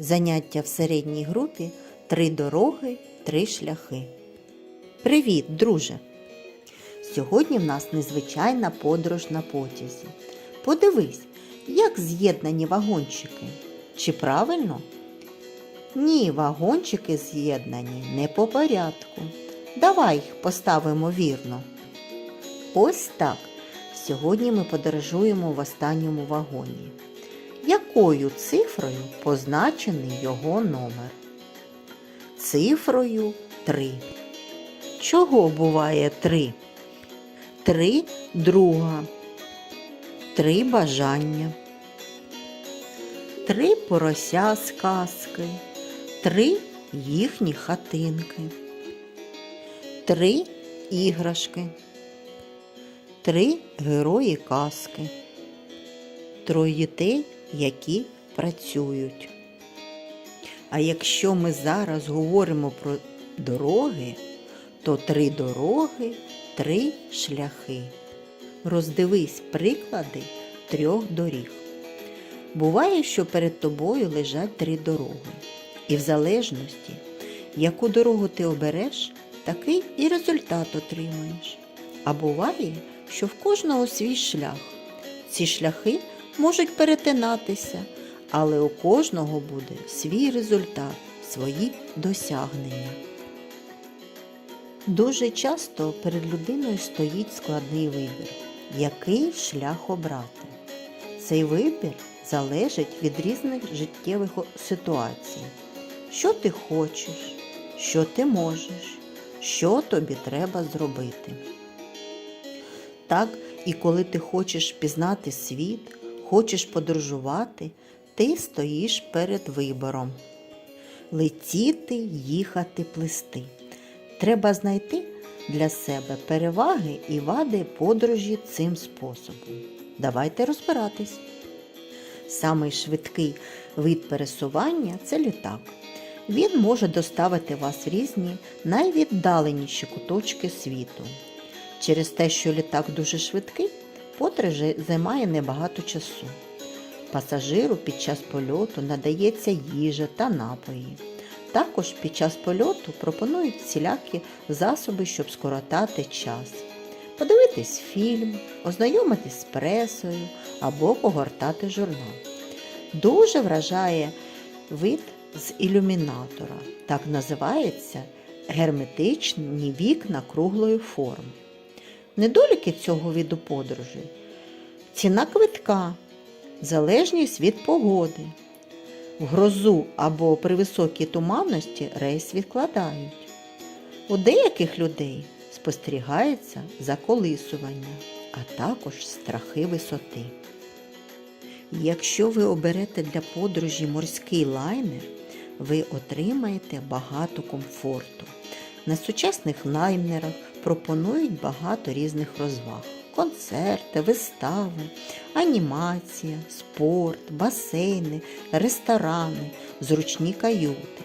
Заняття в середній групі Три дороги, три шляхи. Привіт, друже! Сьогодні в нас незвичайна подорож на потязі. Подивись, як з'єднані вагончики. Чи правильно? Ні, вагончики з'єднані не по порядку. Давай їх поставимо вірно. Ось так. Сьогодні ми подорожуємо в останньому вагоні. Якою цифрою позначений його номер? Цифрою 3. Чого буває 3? 3 друга. 3 бажання. 3 порося з казки. 3 їхні хатинки. 3 іграшки. 3 герої казки. Троє дітей, які працюють. А якщо ми зараз говоримо про дороги, то три дороги, три шляхи. Роздивись приклади трьох доріг. Буває, що перед тобою лежать три дороги. І в залежності, яку дорогу ти обереш, такий і результат отримаєш. А буває, що в кожного свій шлях. Ці шляхи можуть перетинатися, але у кожного буде свій результат, свої досягнення. Дуже часто перед людиною стоїть складний вибір, який шлях обрати. Цей вибір залежить від різних життєвих ситуацій. Що ти хочеш, що ти можеш, що тобі треба зробити. Так, і коли ти хочеш пізнати світ, хочеш подорожувати, ти стоїш перед вибором. Летіти, їхати, плисти. Треба знайти для себе переваги і вади подорожі цим способом. Давайте розбиратись. Самий швидкий вид пересування це літак. Він може доставити вас в різні найвіддаленіші куточки світу. Через те, що літак дуже швидкий, подорож займає небагато часу. Пасажиру під час польоту надається їжа та напої. Також під час польоту пропонують всілякі засоби, щоб скоротати час. Подивитись фільм, ознайомитись з пресою або погортати журнал. Дуже вражає вид з ілюмінатора. Так називається герметичні вікна круглої форми. Недоліки цього виду подорожі ціна квитка, залежність від погоди. В грозу або при високій туманності рейс відкладають. У деяких людей спостерігається заколисування, а також страхи висоти. Якщо ви оберете для подорожі морський лайнер, ви отримаєте багато комфорту. На сучасних лайнерах пропонують багато різних розваг: концерти, вистави, анімація, спорт, басейни, ресторани, зручні каюти.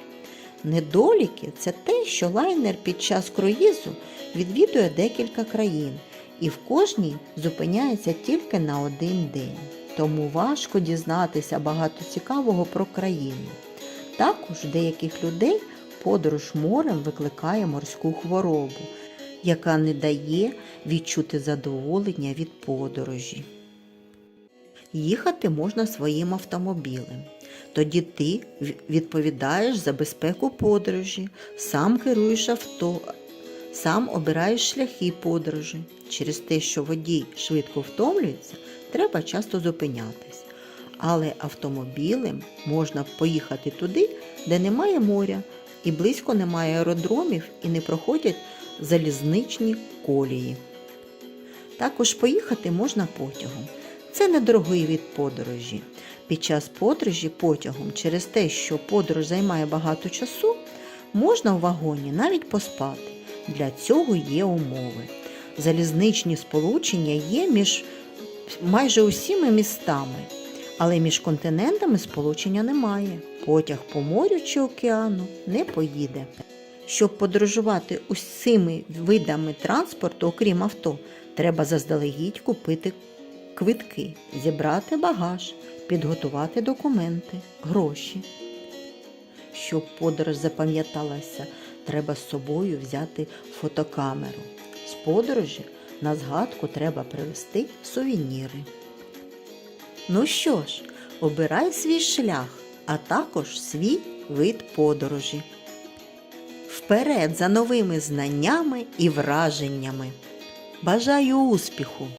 Недоліки це те, що лайнер під час круїзу відвідує декілька країн і в кожній зупиняється тільки на один день. Тому важко дізнатися багато цікавого про країну. Також деяких людей подорож морем викликає морську хворобу, яка не дає відчути задоволення від подорожі. Їхати можна своїм автомобілем. Тоді ти відповідаєш за безпеку подорожі, сам керуєш авто, сам обираєш шляхи подорожі. Через те, що водій швидко втомлюється, треба часто зупинятись. Але автомобілем можна поїхати туди, де немає моря, і близько немає аеродромів і не проходять залізничні колії. Також поїхати можна потягом. Це недорогий від подорожі. Під час подорожі потягом через те, що подорож займає багато часу, можна в вагоні навіть поспати. Для цього є умови. Залізничні сполучення є між майже усіма містами, але між континентами сполучення немає. Потяг по морю чи океану не поїде. Щоб подорожувати усіми видами транспорту, окрім авто, треба заздалегідь купити квитки, зібрати багаж, підготувати документи, гроші. щоб подорож запам'яталася, треба з собою взяти фотокамеру. З подорожі на згадку треба привезти сувеніри. Ну що ж, обирай свій шлях, а також свій вид подорожі. Вперед за новими знаннями і враженнями. Бажаю успіху!